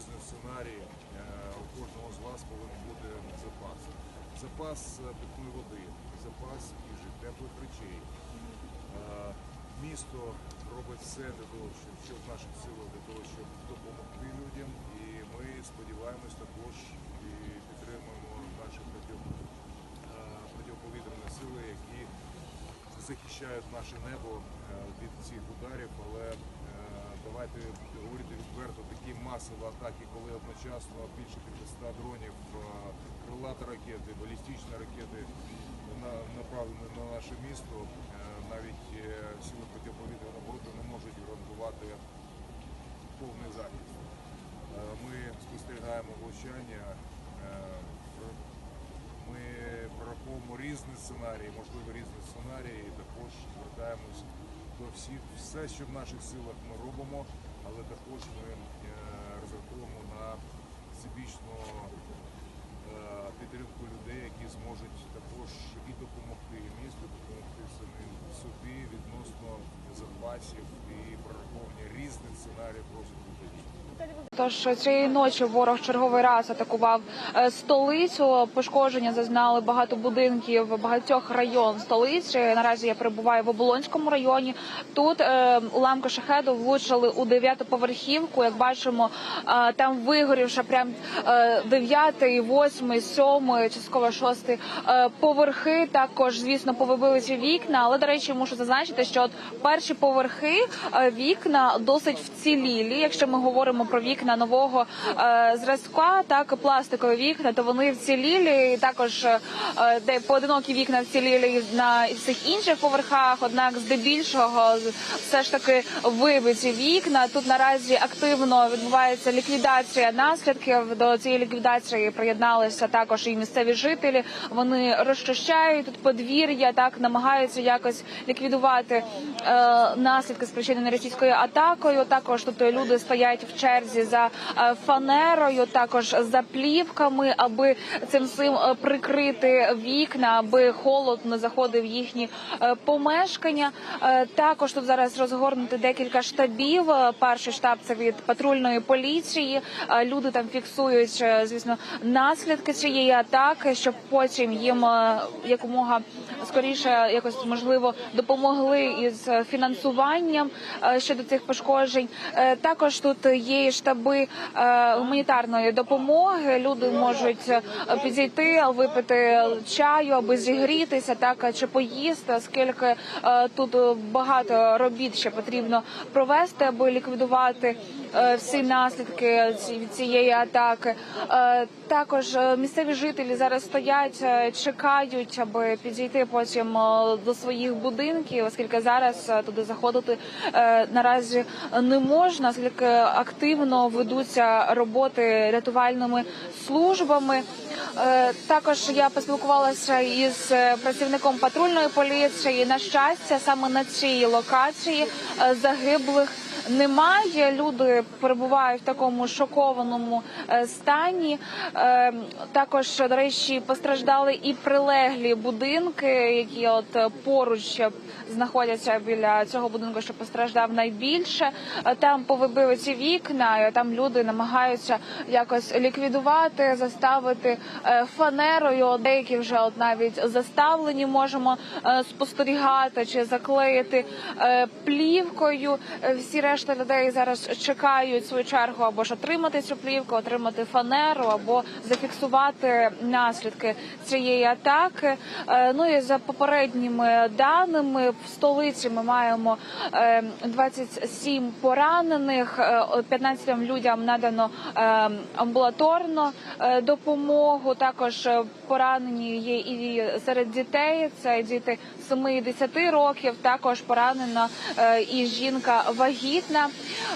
різні сценарії. Е, У кожного з вас повинен бути запас. Запас е, питної води, запас їжі, теплих речей. Е, Місто робить все для того, що в наших силах для того, щоб допомогти людям. І ми сподіваємось також і підтримуємо наші протиповітряні сили, які захищають наше небо від цих ударів, але давайте говорити відверто, такі масові атаки, коли одночасно більше 500 дронів, крилаті ракети, балістичні ракети направлені на наше місто, е, навіть е, сили протиповітряної оборони не можуть гарантувати повний захист. Е, Ми спостерігаємо влучання. ми прораховуємо різні сценарії, можливо, різні сценарії. І також звертаємось до всі, Все, що в наших силах ми робимо, але також ми е, розраховуємо на всебічну е, підтримку людей, які зможуть також і допомогти місту, допомогти самим собі відносно запасів і прораховування різних сценаріїв розвитку подій. Тож цієї ночі ворог черговий раз атакував е, столицю. Пошкодження зазнали багато будинків багатьох район столиці. Наразі я перебуваю в Оболонському районі. Тут е, уламки шахеду влучили у дев'ятоповерхівку. Як бачимо, е, там вигорівши прям е, дев'ятий, восьмий, сьомий, частково шостий е, поверхи. Також, звісно, повибилися вікна. Але до речі, мушу зазначити, що от перші поверхи е, вікна досить вцілілі. Якщо ми говоримо про вікна нового е, зразка, так пластикові вікна, то вони вцілілі. І також е, де поодинокі вікна вцілілі на всіх інших поверхах. Однак, здебільшого, все ж таки вибиті вікна. Тут наразі активно відбувається ліквідація наслідків. До цієї ліквідації приєдналися також і місцеві жителі. Вони розчищають тут подвір'я, так намагаються якось ліквідувати е, наслідки спричинені російською атакою. Також тут люди стоять в черзі за е, фанерою, також за плівками, аби цим всім е, прикрити вікна, аби холод не заходив в їхні е, помешкання. Також тут зараз розгорнути декілька штабів. Перший штаб це від патрульної поліції. Люди там фіксують, звісно, наслідки цієї атаки, щоб потім їм якомога скоріше якось можливо допомогли із фінансуванням щодо цих пошкоджень. Також тут є штаби е, гуманітарної допомоги. Люди можуть е, підійти, випити чаю, аби зігрітися, так чи поїсти, оскільки е, тут багато робіт ще потрібно провести, аби ліквідувати всі наслідки ці- цієї атаки. Також місцеві жителі зараз стоять, чекають, аби підійти потім до своїх будинків, оскільки зараз туди заходити наразі не можна, оскільки активно ведуться роботи рятувальними службами. Е, Також я поспілкувалася із е, працівником патрульної поліції. На щастя, саме на цій локації е, загиблих немає. Люди перебувають в такому шокованому е, стані. Е, Також, до речі, постраждали і прилеглі будинки, які от е, поруч знаходяться біля цього будинку, що постраждав найбільше. Там повибили ці вікна, там люди намагаються якось ліквідувати, заставити фанерою. Деякі вже от навіть заставлені можемо спостерігати чи заклеїти плівкою. Всі решта людей зараз чекають свою чергу або ж отримати цю плівку, отримати фанеру або зафіксувати наслідки цієї атаки. Е, Ну і за попередніми даними в столиці ми маємо е, 27 поранених, е, 15 людям надано е, амбулаторно е, допомогу. Також е, поранені є і серед дітей. Це діти 7-10 років. Також поранена е, і жінка вагітна.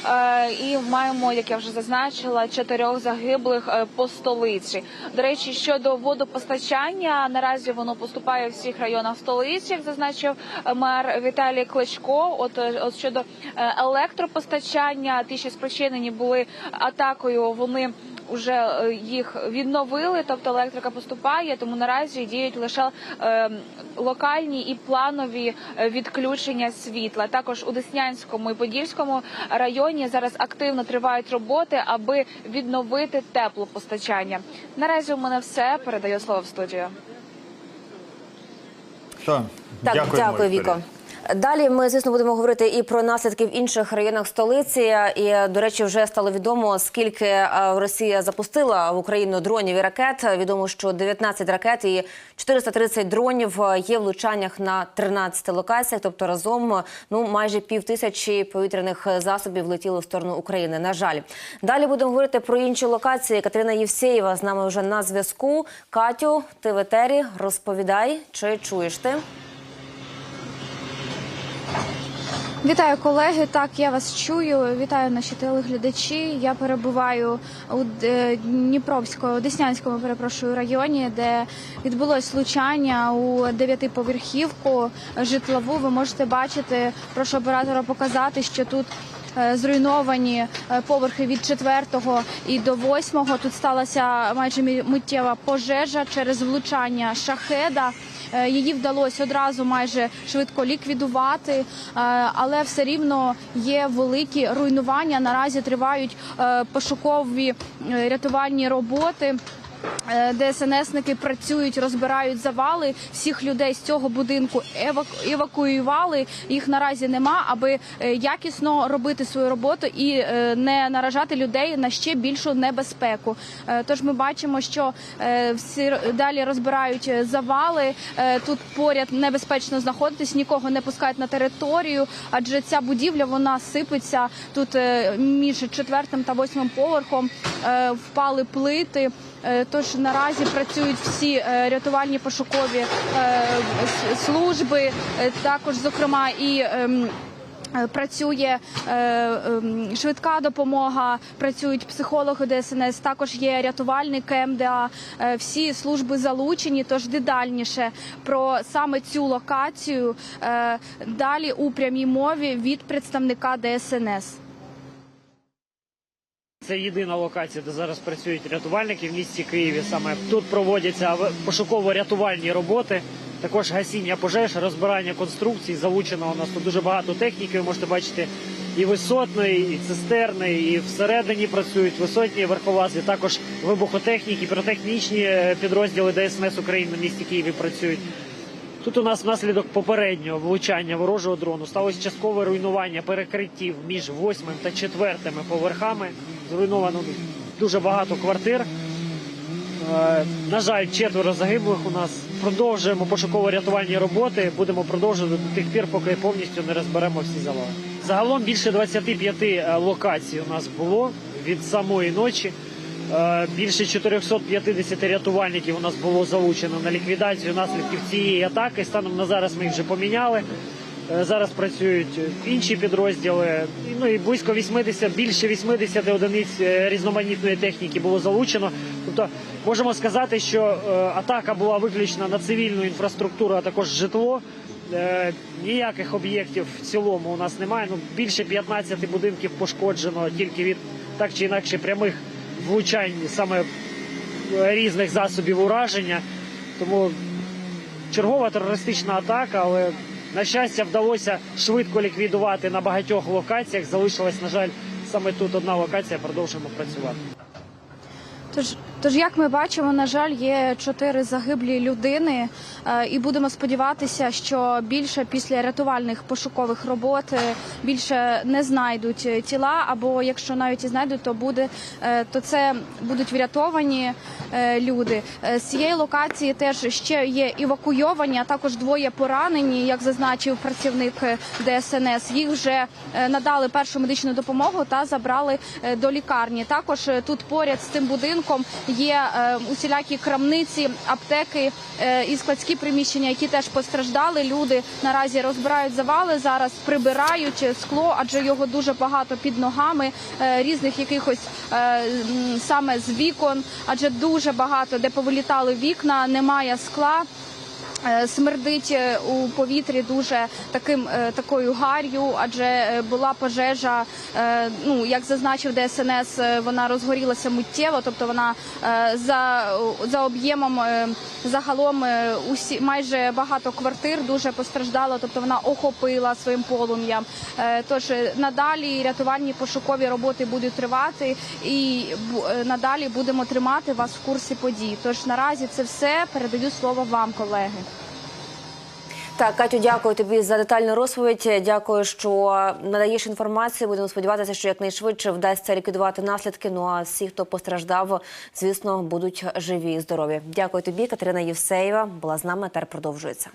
Е, І маємо, як я вже зазначила, чотирьох загиблих е, по столиці. До речі, щодо водопостачання, наразі воно поступає в всіх районах столиці, як зазначив е, мер Віталій Кличко. От, от щодо електропостачання, ті, що спричинені були атакою, вони вже е, їх відновили, тобто електрика поступає, тому наразі діють лише е, локальні і планові е, відключення світла. Також у Деснянському і Подільському районі зараз активно тривають роботи, аби відновити теплопостачання. Наразі у мене все. Передаю слово в студію. Так, Так, дякую, Віко. Далі ми, звісно, будемо говорити і про наслідки в інших районах столиці. І, до речі, вже стало відомо, скільки е, Росія запустила в Україну дронів і ракет. Відомо, що 19 ракет і 430 дронів е, є влучаннях на 13 локаціях. Тобто разом ну майже пів тисячі повітряних засобів летіло в сторону України. На жаль, далі будемо говорити про інші локації. Катерина Євсеєва з нами вже на зв'язку. Катю, ти в етері, розповідай, чи чуєш ти? Вітаю колеги. Так, я вас чую. Вітаю наші телеглядачі. Я перебуваю у Дніпровському, Деснянському, перепрошую, районі, де відбулось влучання у дев'ятиповерхівку житлову. Ви можете бачити, прошу оператора показати, що тут. Е, Зруйновані е, поверхи від 4 і до 8. Тут сталася майже миттєва пожежа через влучання шахеда. Е, Її вдалося одразу майже швидко ліквідувати, але все рівно є великі руйнування. Наразі тривають пошукові рятувальні роботи. Е, ДСНСники працюють, розбирають завали. Всіх людей з цього будинку еваку- евакуювали. Їх наразі нема, аби е, якісно робити свою роботу і е, не наражати людей на ще більшу небезпеку. Тож ми бачимо, що всі далі розбирають завали. Тут поряд небезпечно знаходитись, нікого не пускають на територію, адже ця будівля вона сипеться тут між четвертим та восьмим поверхом. Впали плити. Тож наразі працюють всі е, рятувальні пошукові е, служби, е, також зокрема і. ем, Працює ем, швидка допомога, працюють психологи ДСНС, також є рятувальник МДА. Всі служби залучені. Тож детальніше про саме цю локацію далі у прямій мові від представника ДСНС. Це єдина локація, де зараз працюють рятувальники в місті Києві. Саме тут проводяться пошуково-рятувальні роботи. Також гасіння пожеж, розбирання конструкцій. Залучено у нас тут дуже багато техніки. Ви можете бачити і висотної, і цистерни, і всередині працюють висотні верхолази. Також вибухотехніки, піротехнічні е, підрозділи ДСНС України в місті Києві працюють. Тут у нас внаслідок попереднього влучання ворожого дрону сталося часткове руйнування перекриттів між восьмим та четвертими поверхами. Зруйновано дуже багато квартир. Е, На жаль, четверо загиблих у нас. Продовжуємо пошуково-рятувальні роботи. Будемо продовжувати до тих пір, поки повністю не розберемо всі завали. Загалом більше 25 е, локацій у нас було від самої ночі. Е, Більше 450 рятувальників у нас було залучено на ліквідацію наслідків цієї атаки. Станом на зараз ми їх вже поміняли. Е, Зараз працюють інші підрозділи. Ну і близько 80, більше 80 одиниць е, різноманітної техніки було залучено. Тобто можемо сказати, що атака була виключно на цивільну інфраструктуру, а також житло. Ніяких об'єктів в цілому у нас немає. Ну більше 15 будинків пошкоджено тільки від так чи інакше прямих влучань саме різних засобів ураження. Тому чергова терористична атака, але на щастя вдалося швидко ліквідувати на багатьох локаціях. Залишилась, на жаль, саме тут одна локація. Продовжуємо працювати. Тож, тож, як ми бачимо, на жаль, є чотири загиблі людини, е, і будемо сподіватися, що більше після рятувальних пошукових робот е, більше не знайдуть е, тіла, або якщо навіть і знайдуть, то буде то це будуть врятовані люди. З цієї локації теж ще є евакуйовані, а також двоє поранені, як зазначив працівник ДСНС. Їх вже надали першу медичну допомогу та забрали до лікарні. Також тут поряд з цим будинком є е, усілякі крамниці, аптеки е, і складські приміщення, які теж постраждали. Люди наразі розбирають завали, зараз прибирають скло, адже його дуже багато під ногами е, різних якихось саме з вікон, адже дуже багато де повилітали вікна, немає скла. Е, Смердить е, у повітрі дуже таким е, такою гар'ю, адже була пожежа. Ну як зазначив ДСНС, вона розгорілася миттєво, тобто вона за, за об'ємом загалом усі майже багато квартир дуже постраждало, тобто вона охопила своїм полум'ям. Тож надалі рятувальні пошукові роботи будуть тривати, і надалі будемо тримати вас в курсі подій. Тож наразі це все передаю слово вам, колеги. Так, Катю, дякую тобі за детальну розповідь. Дякую, що надаєш інформацію. Будемо сподіватися, що якнайшвидше вдасться ліквідувати наслідки. Ну а всі, хто постраждав, звісно, будуть живі і здорові. Дякую тобі, Катерина Євсеєва. Була з нами. Тепер продовжується.